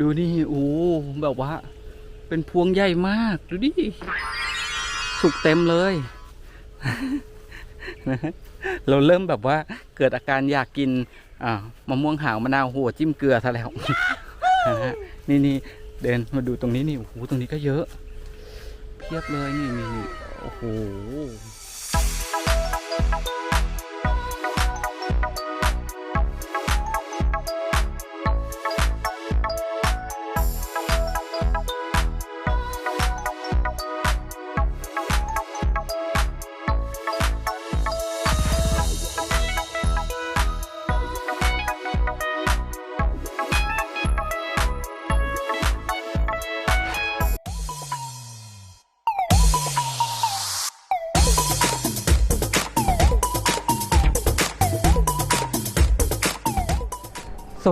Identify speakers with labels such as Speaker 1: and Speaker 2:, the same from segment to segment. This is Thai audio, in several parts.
Speaker 1: ดูนี่โอ้แบบว่า เป็นพวงใหญ่มาก ดูดิสุกเต็มเลยเราเริ่มแบบว่าเกิดอาการอยากกินมะม่วงหาวมะนาวโหจิ้มเกลือซะแล้วนะฮะนี่นี่เดินมาดูตรงนี้นี่โอ้โหตรงนี้ก็เยอะ เพียบเลยนี่นี่โอ้โห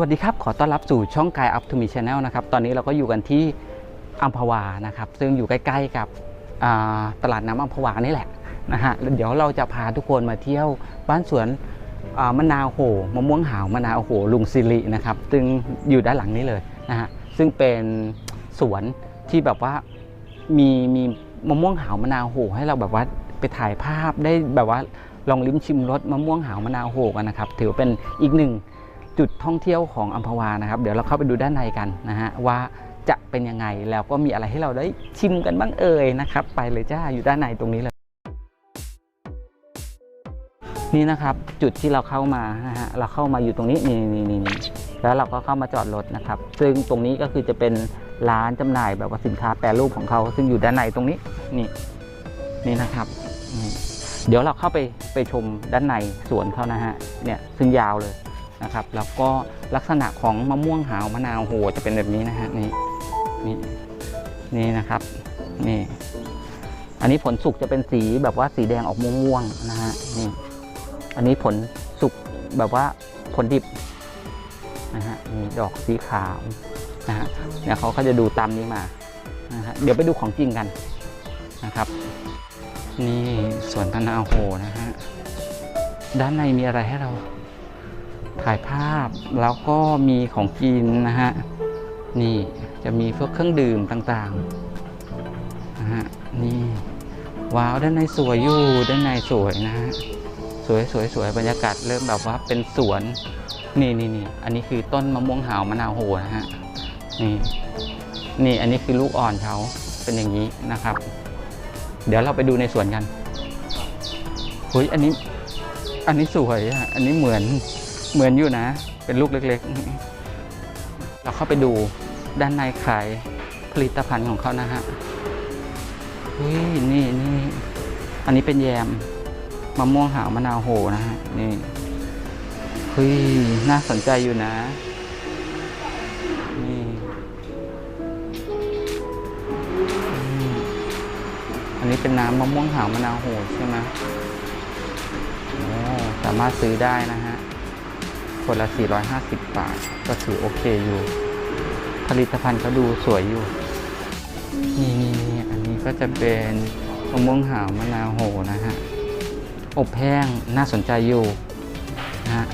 Speaker 1: วัสดีครับ ขอต้อนรับสู่ช่องกายอัพทูมีชาแนลนะครับ ตอนนี้เราก็อยู่กันที่อัมพวานะครับ ซึ่งอยู่ใกล้ๆกับตลาดน้ำอัมพวานี่แหละนะฮะ เดี๋ยวเราจะพาทุกคนมาเที่ยวบ้านสวนมะนาวโหมะม่วงหาวมะนาวโหลุงซิรินะครับ ซึ่งอยู่ด้านหลังนี้เลยนะฮะ ซึ่งเป็นสวนที่แบบว่ามีมีมะม่วงหาวมะนาวโหให้เราแบบว่าไปถ่ายภาพได้แบบว่าลองลิ้มชิมรสมะม่วงหาวมะนาวโหกันนะครับ ถือเป็นอีกหนึ่ง จุดท่องเที่ยวของอัมพวานะครับ เดี๋ยวเราเข้าไปดูด้านในกันนะฮะว่าจะเป็นยังไงแล้วก็มีอะไรให้เราได้ชิมกันบ้างเอ่ยนะครับ ไปเลยจ้าอยู่ด้านในตรงนี้เลย นี่นะครับจุดที่เราเข้ามานะฮะเราเข้ามาอยู่ตรงนี้นี่นี่นี่แล้วเราก็เข้ามาจอดรถนะครับ ซึ่งตรงนี้ก็คือจะเป็นร้านจำหน่ายแบบว่าสินค้าแปรรูปของเขา ซึ่งอยู่ด้านในตรงนี้นี่นี่นะครับเดี๋ยวเราเข้าไปไปชมด้านในสวนเขานะฮะเนี่ยซึ่งยาวเลย นะครับแล้วก็ลักษณะของมะม่วงหาวมะนาวโหจะเป็นแบบนี้นะฮะนี่นี่นี่นะครับนี่อันนี้ผลสุกจะเป็นสีแบบว่าสีแดงออกม่วงๆนะฮะนี่อันนี้ผลสุกแบบว่าผลดิบนะฮะนี่ดอกสีขาวนะฮะเนี่ยเขาก็จะดูตามนี้มานะฮะเดี๋ยวไปดูของจริงกันนะครับ นี่สวนมะนาวโหนะฮะด้านในมีอะไรให้เรา ถ่ายภาพแล้วก็มีของกินนะฮะ นี่จะมีพวกเครื่องดื่มต่างๆนะฮะนี่ว้าวด้านในสวยอยู่ด้านในสวยนะฮะสวยสวยสวยบรรยากาศเริ่มแบบว่าเป็นสวน นี่นี่นี่อันนี้คือต้นมะม่วงหาวมะนาวโหนะฮะนี่นี่อันนี้คือลูกอ่อนเขาเป็นอย่างนี้นะครับ เดี๋ยวเราไปดูในสวนกันเฮ้ยอันนี้อันนี้สวยอะอันนี้เหมือน เหมือนอยู่นะ เป็นลูกเล็กๆ เราเข้าไปดูด้านในขายผลิตภัณฑ์ของเขานะฮะเฮ้ยนี่นี่อันนี้เป็นแยมมะม่วงหาวมะนาวโหนะฮะนี่เฮ้ยน่าสนใจอยู่นะนี่อันนี้เป็นน้ำมะม่วงหาวมะนาวโหใช่ไหมสามารถซื้อได้นะฮะ คนละ 450 บาท ก็ถือโอเคอยู่ ผลิตภัณฑ์เขาดูสวยอยู่นี่นี่นี่อันนี้ก็จะเป็นมะม่วงหาวมะนาวโหนะฮะ อบแห้งน่าสนใจอยู่นะฮะ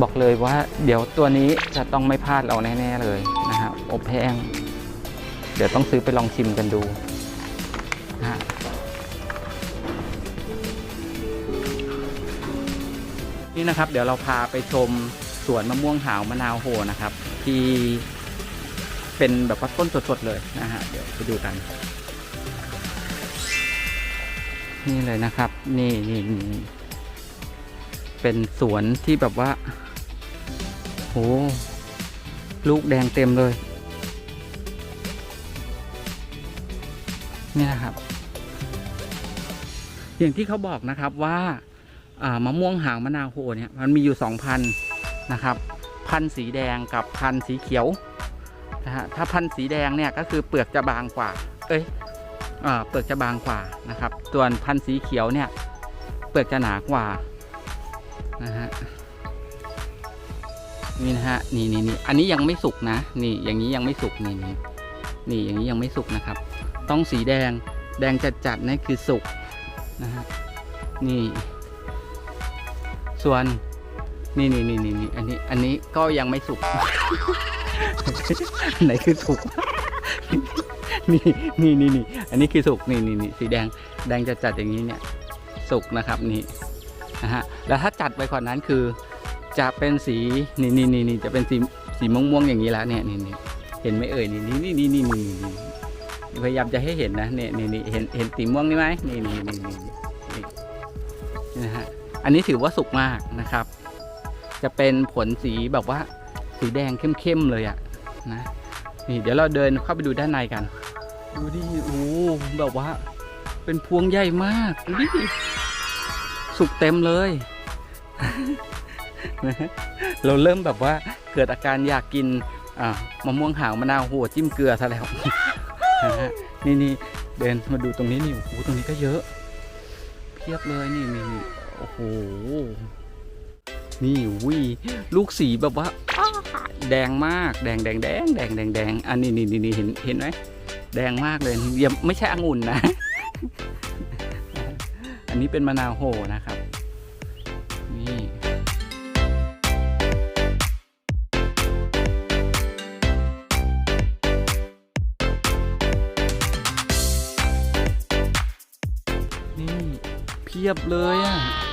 Speaker 1: บอกเลยว่าเดี๋ยวตัวนี้จะต้องไม่พลาดเราแน่ ๆ เลยนะฮะ อบแห้ง เดี๋ยวต้องซื้อไปลองชิมกันดูนะฮะ นี่นะครับ เดี๋ยวเราพาไปชมสวนมะม่วงหาวมะนาวโหนะครับ ที่เป็นแบบว่าต้นสดๆเลยนะฮะเดี๋ยวไปดูกัน นี่เลยนะครับ นี่นี่นี่เป็นสวนที่แบบว่าโหลูกแดงเต็มเลย นี่นะครับ อย่างที่เขาบอกนะครับว่าอ่า มะม่วงหางมะนาวโหเนี่ยมันมีอยู่สองพันนะครับพันสีแดงกับพันสีเขียวนะฮะถ้าพันสีแดงเนี่ยก็คือเปลือกจะบางกว่า เอ้ยอเปลือกจะบางกว่านะครับ ส่วนพันสีเขียวเนี่ยเปลือกจะหนากว่านะฮะนี่นะฮะนี่นี่นี่อันนี้ยังไม่สุกนะนี่อย่างนี้ยังไม่สุกนี่นี่นี่อย่างนี้ยังไม่สุกนะครับ ต้องสีแดงแดงจัดๆนี่คือสุกนะฮะนี่ ส่วนนี่นี่นี่นี่นี่อันนี้ อันนี้ก็ยังไม่สุก ไหนคือสุก นี่นี่นี่นี่อันนี้คือสุกนี่นี่นี่สีแดง แดงจะจัดอย่างนี้เนี่ย สุกนะครับนี่นะฮะแล้วถ้าจัดไปกว่านั้นคือ จะเป็นสีนี่นี่นี่นี่จะเป็นสีสีม่วงม่วงๆอย่างนี้แล้วเนี่ยนี่นี่เห็นไหมเอ่ยนี่นี่นี่นี่นี่นี่พยายามจะให้เห็นนะเนี่ยนี่นี่เห็นเห็นสีม่วงนี่ไหมนี่นี่นี่นี่นะฮะ อันนี้ถือว่าสุกมากนะครับ จะเป็นผลสีแบบว่าสีแดงเข้มๆเลยอะนะนี่เดี๋ยวเราเดินเข้าไปดูด้านในกัน ดูดิโอ้แบบว่า เป็นพวงใหญ่มากดูดิสุกเต็มเลยเราเริ่มแบบว่าเกิดอาการอยากกินอ่ามะม่วงหาวมะนาวโหัวจิ้มเกลือซะแล้วนี่นี่เดินมาดูตรงนี้นี่โอ้โหตรงนี้ก็เยอะ เพียบเลยนี่นี่ อ้โห นี่วิลูกสีแบบว่าอ้าแดงมาก แดงแดงแดงแดงแดงแดงอันนี้นี่นี่นี่เห็นเห็นไหมแดงมากเลยยังไม่ใช่องุ่นนะ อันนี้เป็นมะนาวโหนะครับ นี่นี่เพียบเลยอะ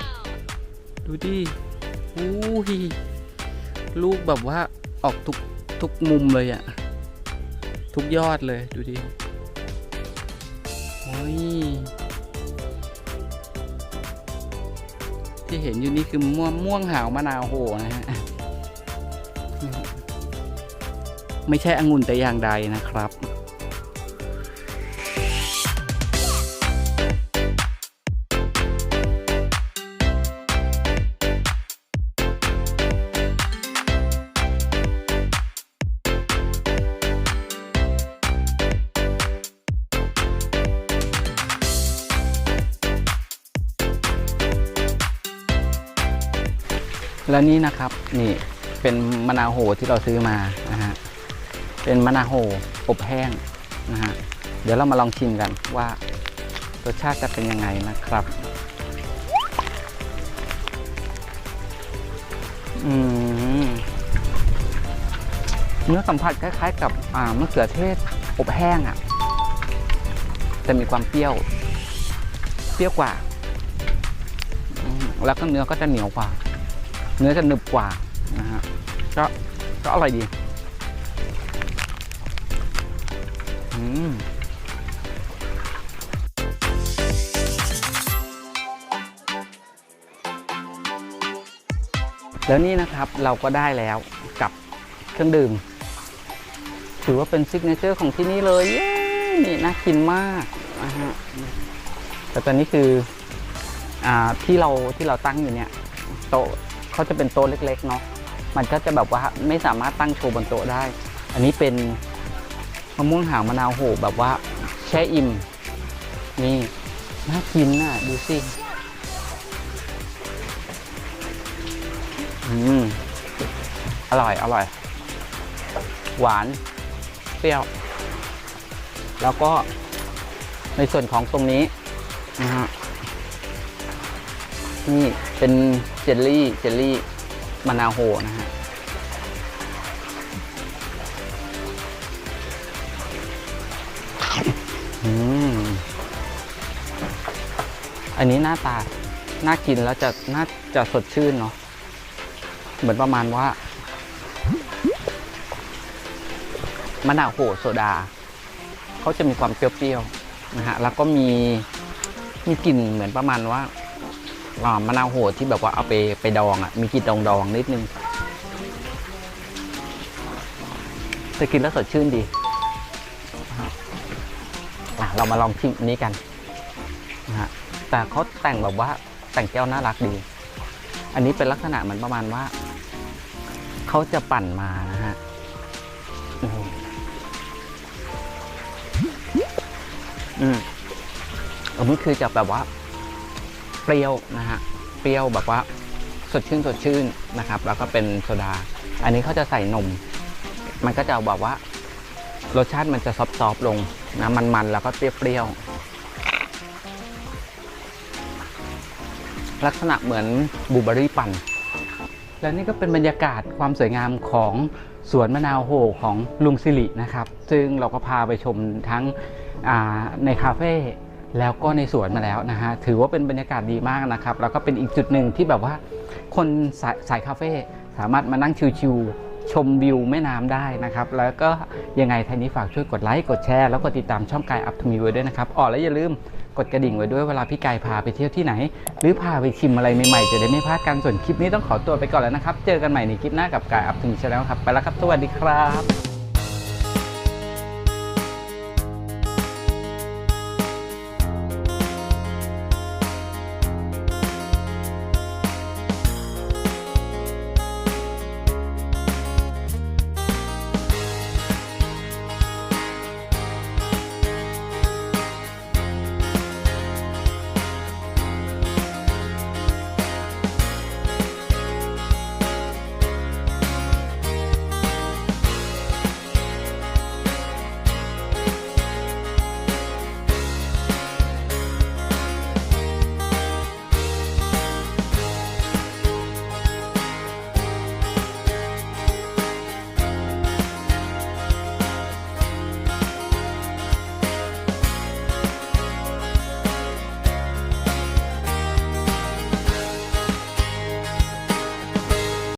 Speaker 1: ดูดิอู้ยลูกแบบว่าออกทุกทุกมุมเลยอะทุกยอดเลยดูดิโอ้ยที่เห็นอยู่นี่คือม่วงม่วงหาวมะนาวโหนะฮะไม่ใช่องุ่นแต่อย่างใดนะครับ แล้วนี่นะครับนี่เป็นมะนาวโหที่เราซื้อมานะฮะเป็นมะนาวโหอบแห้งนะฮะเดี๋ยวเรามาลองชิมกันว่ารสชาติจะเป็นยังไงนะครับอืมเนื้อสัมผัสคล้ายๆ กับอ่ามะเขือเทศอบแห้งอะ่ะแต่มีความเปรี้ยว เปรี้ยวกว่า แล้วก็เนื้อก็จะเหนียวกว่า เนื้อจะหนึบกว่านะฮะก็ก็อร่อยดีอืมแล้วนี่นะครับเราก็ได้แล้วกับเครื่องดื่ม ถือว่าเป็นซิกเนเจอร์ของที่นี่เลย เย้นี่น่ากินมากนะฮะแต่ตอนนี้คืออ่าที่เราที่เราตั้งอยู่เนี่ยโต๊ะ เขาจะเป็นโต๊ะเล็กๆเนาะมันก็จะแบบว่าไม่สามารถตั้งโชว์บนโต๊ะได้ อันนี้เป็นมะม่วงหาวมะนาวโหแบบว่าแช่อิ่มนี่น่ากินน่ะดูสิอืมอร่อยอร่อย หวาน เปรี้ยว แล้วก็ในส่วนของตรงนี้นะฮะ นี่เป็นเจลลี่เจลลี่มะนาวโหนะฮะอืมอันนี้หน้าตา น่ากินแล้วจะน่าจะสดชื่นเนาะ เหมือนประมาณว่ามะนาวโหโซดา เขาจะมีความเปรี้ยวๆนะฮะ แล้วก็มีมีกลิ่นเหมือนประมาณว่าอ่า มะนาวโหดที่แบบว่าเอาไปไปดองอะ มีกลิ่นดองดองๆนิดนึงแต่กินแล้วสดชื่นดีอะเรามาลองชิมอันนี้กันนะฮะแต่เขาแต่งแบบว่าแต่งแก้วน่ารักดี อันนี้เป็นลักษณะเหมือนประมาณว่าเขาจะปั่นมานะฮะอืมอืมอันนี้คือจะแบบว่า เปรี้ยวนะฮะเปรี้ยวแบบว่าสดชื่นสดชื่นนะครับ แล้วก็เป็นโซดา อันนี้เขาจะใส่นม มันก็จะแบบว่ารสชาติมันจะซอฟๆลงนะมันๆแล้วก็เปรี้ยวๆลักษณะเหมือนบูเบอรี่ปั่นและนี่ก็เป็นบรรยากาศความสวยงามของสวนมะนาวโหของลุงสิรินะครับ ซึ่งเราก็พาไปชมทั้งในคาเฟ่ แล้วก็ในสวนมาแล้วนะฮะถือว่าเป็นบรรยากาศดีมากนะครับ แล้วก็เป็นอีกจุดหนึ่งที่แบบว่า คนสายสายคาเฟ่สามารถมานั่งชิวๆชมวิวแม่น้ำได้นะครับ แล้วก็ยังไงท่านี้ฝากช่วยกดไลค์กดแชร์แล้วก็ติดตามช่องกายอัพทูมีไว้ด้วยนะครับอ๋อแล้วอย่าลืมกดกระดิ่งไว้ด้วยเวลาพี่กายพาไปเที่ยวที่ไหน หรือพาไปชิมอะไรใหม่ๆจะได้ไม่พลาดกันส่วนคลิปนี้ต้องขอตัวไปก่อนแล้วนะครับ เจอกันใหม่ในคลิปหน้ากับกายอัพทูมีชาแนลครับไปแล้วครับสวัสดีครับ